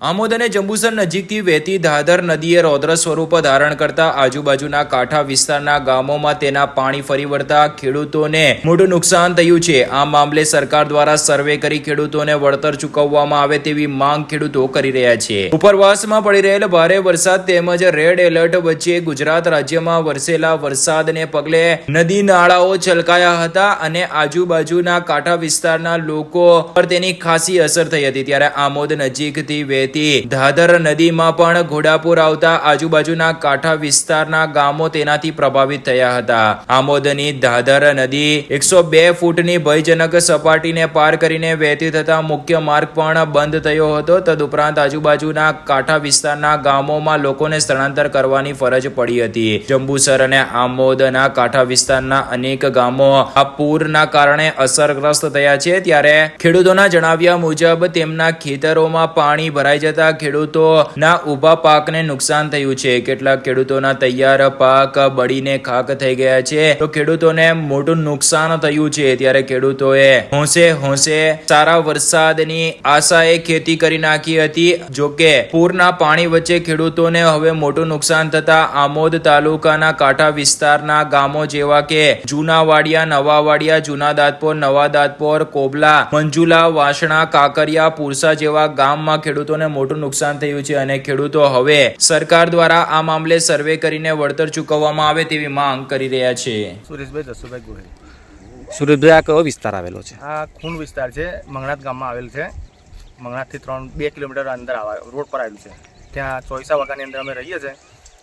આમોદ અને જંબુસર નજીકથી વહેતી ધાદર નદીએ રૌદ્ર સ્વરૂપ ધારણ કરતા આજુબાજુના કાંઠા વિસ્તારના ગામોમાં તેના પાણી ફરી વળતા ખેડૂતોને મોટું નુકસાન થયું છે. આ મામલે સરકાર દ્વારા સર્વે કરી ખેડૂતોને વળતર ચૂકવવામાં આવે તેવી માંગ ખેડૂતો કરી રહ્યા છે. ઉપરવાસમાં પડી રહેલ ભારે વરસાદ તેમજ રેડ એલર્ટ વચ્ચે ગુજરાત રાજ્યમાં વરસેલા વરસાદને પગલે નદી નાળાઓ છલકાયા હતા અને આજુબાજુના કાંઠા વિસ્તારના લોકો પર તેની ખાસી અસર થઈ હતી. ત્યારે આમોદ નજીકથી વહેતી ધાધર નદીમાં પણ ઘોડાપુર આવતા આજુબાજુના કાંઠા વિસ્તારના ગામો તેનાથી પ્રભાવિત થયા હતા. આમોદની ધાધર નદી એકસો બે ફૂટની ભયજનક સપાટીને પાર કરીને વહેતી થતા મુખ્ય માર્ગ પણ બંધ થયો હતો. તદુપરાંત આજુબાજુના કાંઠા વિસ્તારના ગામોમાં લોકોને સ્થળાંતર કરવાની ફરજ પડી હતી. જંબુસર અને આમોદના કાંઠા વિસ્તારના અનેક ગામો આ પૂરના કારણે અસરગ્રસ્ત થયા છે. ત્યારે ખેડૂતોના જણાવ્યા મુજબ તેમના ખેતરોમાં પાણી ભરાઈ જતા ખેડૂતોના ઊભા પાકને નુકસાન થયું છે. કેટલાક ખેડૂતોના તૈયાર પાક બળીને ખાક થઈ ગયા છે. તો ખેડૂતોને મોટું નુકસાન થયું છે. ત્યારે ખેડૂતોએ હોંશે હોંશે સારા વરસાદની આશાએ ખેતી કરી નાખી હતી. જોકે પૂરના પાણી વચ્ચે ખેડૂતોને હવે મોટું નુકસાન થતા આમોદ તાલુકાના કાંઠા વિસ્તારના ગામો જેવા કે જૂનાવાડિયા, નવાવાડિયા નવા વાડિયા જૂના દાંતપોર નવા દાંતપોર કોબલા, મંજુલા, વાસણા, કાકરિયા, પુરસા જેવા ગામમાં ખેડૂતોને મોટું નુકસાન થયું છે અને ખેડૂતો હવે સરકાર દ્વારા આ મામલે સર્વે કરીને વળતર ચૂકવવામાં આવે તેવી માંગ કરી રહ્યા છે. સુરેશભાઈ જસુભાઈ ગોહિલ. સુરેશભાઈ આ કયો વિસ્તાર આવેલો છે? આ ખૂન વિસ્તાર છે મંગણાત ગામમાં આવેલ છે. મંગણાતથી ત્રણ બે કિલોમીટર અંદર આવા રોડ પર આવેલું છે. ત્યાં ચોઈસા વાગાની અંદર અમે રહીએ છીએ.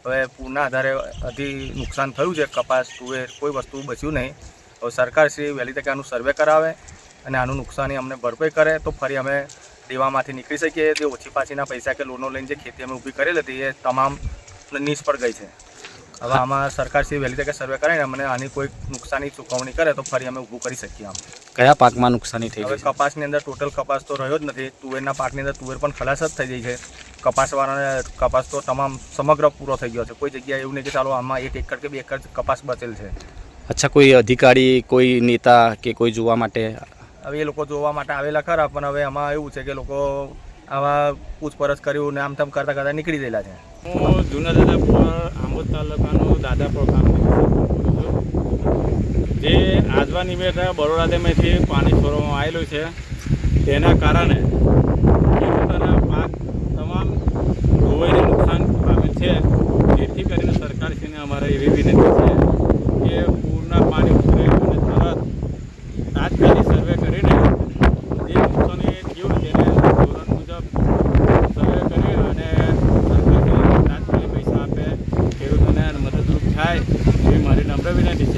હવે પૂરના આધારે અધી નુકસાન થયું છે કપાસ તુવેર કોઈ વસ્તુ બચ્યું નહીં. હવે સરકાર શ્રી વહેલી તકે આનું સર્વે કરાવે અને આનું નુકસાની અમને ભરપાઈ કરે તો ફરી અમે દેવામાંથી નીકળી શકીએ તે ઓછી પાછીના પૈસા કે લોનો લઈને જે ખેતી અમે ઊભી કરેલી હતી એ તમામ નિષ્ફળ ગઈ છે. હવે આમાં સરકાર શ્રી વહેલી તકે સર્વે કરીને અમને આની કોઈ નુકસાની ચૂકવણી કરે તો ફરી અમે ઊભું કરી શકીએ આમ. કયા પાકમાં નુકસાની થઈ હવે કપાસની અંદર ટોટલ કપાસ તો રહ્યો જ નથી. તુવેરના પાકની અંદર તુવેર પણ ખલાસ જ થઈ ગઈ છે. કપાસવાળાને કપાસ તો તમામ સમગ્ર પૂરો થઈ ગયો છે. કોઈ જગ્યાએ એવું નહીં કે ચાલો આમાં એક એકર કે બે એકર કપાસ બચેલ છે. અચ્છા કોઈ અધિકારી કોઈ નેતા કે કોઈ જોવા માટે હવે એ લોકો જોવા માટે આવેલા ખરા, પણ હવે આમાં એવું છે કે લોકો આવા પૂછપરછ કર્યું ને આમ તેમ કરતાં કરતાં નીકળી ગયેલા છે. હું જૂના દાદાપુર આંબોદ તાલુકાનો દાદાપુર ગામથી જે આજવા નિવેદા બરોડા ડેમેથી પાણી છોડવામાં આવેલું છે. તેના કારણે ખેડૂતોના પાક તમામ ધોવાઈને નુકસાન પામેલ છે. જેથી કરીને સરકારશ્રીને અમારે એવી વિનંતી છે. güle güle deyin.